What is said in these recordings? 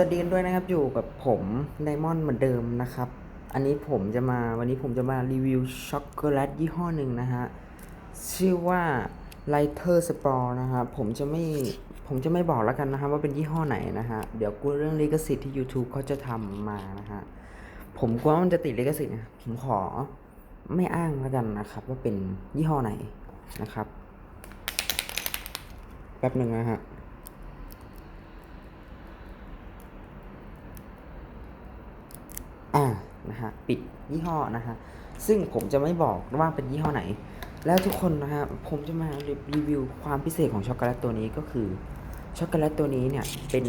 สวัสดีกันด้วยนะครับอยู่กับผมไดมอนด์เหมือนเดิมนะครับ อันนี้ผมจะมาวันนี้ผมจะมารีวิวช็อกโกแลตยี่ห้อหนึ่งนะฮะ ชื่อว่า Lighter Spore นะครับผมจะไม่ผมจะไม่บอกแล้วกันนะครับว่าเป็นยี่ห้อไหนนะฮะ เดี๋ยวกลัวเรื่องลิขสิทธิ์ที่ YouTube เขาจะทำมานะฮะ ผมกลัวว่ามันจะติดลิขสิทธิ์นะผมขอไม่อ้างแล้วกันนะครับ ว่าเป็นยี่ห้อไหนนะครับ แป๊บหนึ่งนะฮะ อ่านะฮะปิดยี่ห้อนะฮะซึ่งผมจะไม่บอกว่าเป็นยี่ห้อไหน แล้วทุกคนนะฮะผมจะมารีวิวความพิเศษของช็อกโกแลตตัวนี้ก็คือช็อกโกแลตตัวนี้เนี่ยเป็น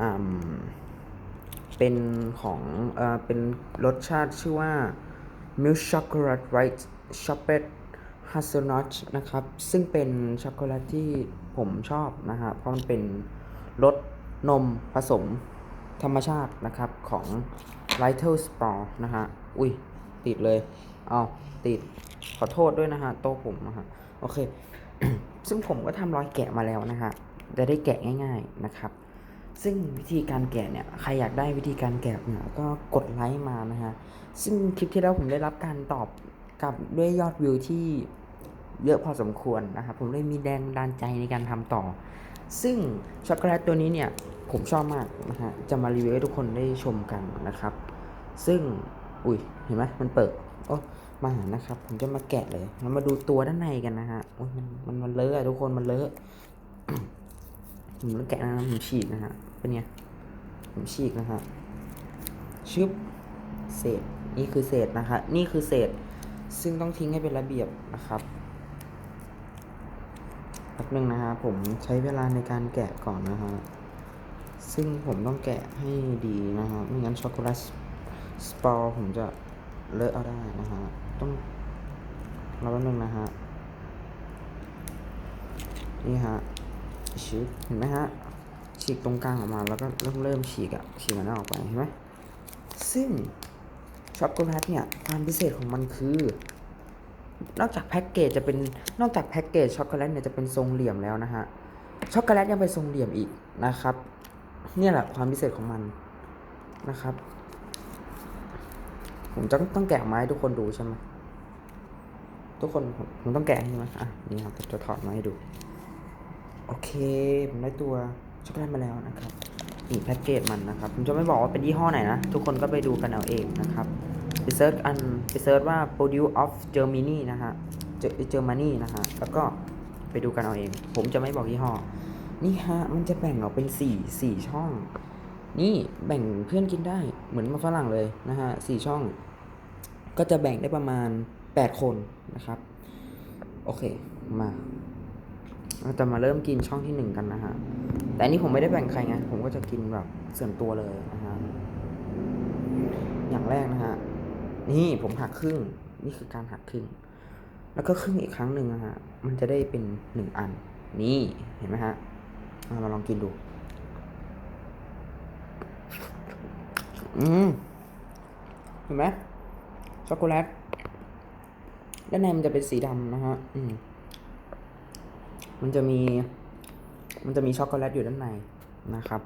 อ่าเป็นของเอ่อเป็นรสชาติชื่อว่า Milk Chocolate White Chocolate Hazelnut นะครับ ซึ่งเป็นช็อกโกแลตที่ผมชอบนะฮะเพราะมันเป็นรสนมผสมธรรมชาตินะครับของ Lighter Spore นะฮะ อุ้ย ติดเลย เอาติด ขอโทษด้วยนะฮะ โต๊ะผมนะฮะ โอเค ซึ่งผมก็ทำรอยแกะมาแล้วนะฮะ จะได้แกะง่าย ๆนะครับ ซึ่งวิธีการแกะเนี่ย ใครอยากได้วิธีการแกะเนี่ยก็กดไลค์มานะฮะ ซึ่งคลิปที่แล้วผมได้รับการตอบกลับด้วยยอดวิวที่เยอะพอสมควรนะครับ ผมเลยมีแรงบันใจในการทำต่อ ซึ่งช็อกโกแลตตัวนี้เนี่ยผมชอบมากนะฮะ จะมารีวิวให้ทุกคนได้ชมกันนะครับ ซึ่ง อุ้ย เห็นไหมมันเปิด โอ้มาหานะครับ ผมจะมาแกะเลยเรามาดูตัวด้านในกันนะฮะโอ้ยมันมันมันเลอะทุกคน มันเลอะ ผมแกะนะผมฉีกนะฮะ เป็นไง ผมฉีกนะฮะ ชึบ เศษ นี่คือเศษนะฮะนี่คือเศษ ซึ่งต้องทิ้งให้เป็นระเบียบนะครับแป๊บนึงนะฮะ ผมใช้เวลาในการแกะก่อนนะฮะ ซึ่งผมต้องแกะให้ดีนะฮะ ไม่งั้นช็อกโกแลต สปอร์ผมจะเลอะเอาได้นะฮะ ต้องรอแป๊บนึงนะฮะ นี่ฮะฉีกเห็นไหมฮะ ฉีกตรงกลางออกมาแล้วก็เริ่มเริ่มฉีกอะฉีกมันออกไปเห็นไหมซึ่งช็อกโกแลตเนี่ยความพิเศษของมันคือนอกจากแพ็กเกจจะเป็นนอกจากแพ็กเกจช็อกโกแลตเนี่ยจะเป็นทรงเหลี่ยมแล้วนะฮะช็อกโกแลตยังเป็นทรงเหลี่ยมอีกนะครับ เนี่ยแหละความพิเศษของมันนะครับ ผมจะต้องแกะออกมาให้ทุกคนดูใช่ไหมทุกคนผมต้องแกะใช่ไหมอะนี่ครับจะถอดมาให้ดู โอเค ผมได้ตัวช็อกโกแลตมาแล้วนะครับนี่แพ็กเกจมันนะครับ ผมจะไม่บอกว่าเป็นยี่ห้อไหนนะ ทุกคนก็ไปดูกันเอาเองนะครับไปเซิร์ชอันไปเซิร์ชว่า produce of Germany นะฮะเจเจอร์มานีนะฮะ แล้วก็ไปดูกันเอาเอง ผมจะไม่บอกยี่ห้อ นี่ฮะ มันจะแบ่งออกเป็นสี่สี่ช่อง นี่แบ่งเพื่อนกินได้เหมือนมาฝรั่งเลยนะฮะสี่ช่อง ก็จะแบ่งได้ประมาณ 8 คนนะครับ โอเคมาเราจะมาเริ่มกินช่องที่หนึ่งกันนะฮะ แต่นนี้ผมไม่ได้แบ่งใครไง ผมก็จะกินแบบส่วนตัวเลยนะฮะ อย่างแรกนะฮะ นี่ผมหักครึ่ง นี่คือการหักครึ่ง แล้วก็ครึ่งอีกครั้งหนึ่งนะฮะ มันจะได้เป็นหนึ่งอัน นี่ เห็นไหมฮะเอามาลองกินดู อืมเห็นไหมช็อกโกแลตด้านในมันจะเป็นสีดำนะฮะอืมมันจะมี มันจะมีช็อกโกแลตอยู่ด้านในนะครับ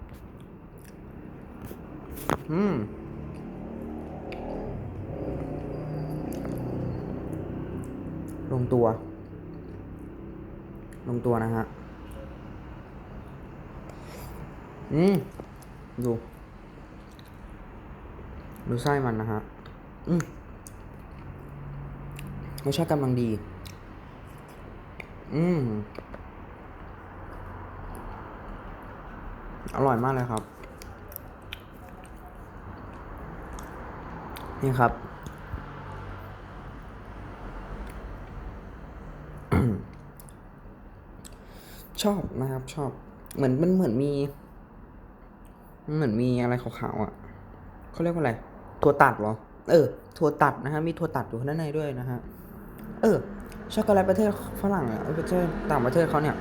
อืมลงตัว ลงตัวนะฮะ อืม ดู ดูไส้มันนะฮะอืมรสชาติกำลังดี อืม อร่อยมากเลยครับ นี่ครับ ชอบนะครับ ชอบ เหมือนมันเหมือนมี เหมือนมีอะไรขาวๆอะ เขาเรียกว่าอะไร ถั่วตัดเหรอ เออ ถั่วตัดนะฮะ มีถั่วตัดอยู่ด้านในด้วยนะฮะ เออ ช็อกโกแลตประเทศฝรั่งอะประเทศต่างประเทศเขาเนี่ย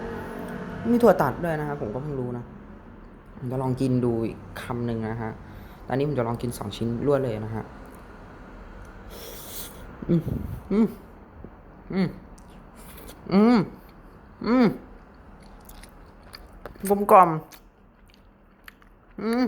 มีถั่วตัดด้วยนะครับผมก็เพิ่งรู้นะ ผมจะลองกินดูอีกคำหนึ่งนะฮะ ตอนนี้ผมจะลองกินสองชิ้นรวดเลยนะฮะ อืม อืม อืม อืม อืมกลมกล่อมอืม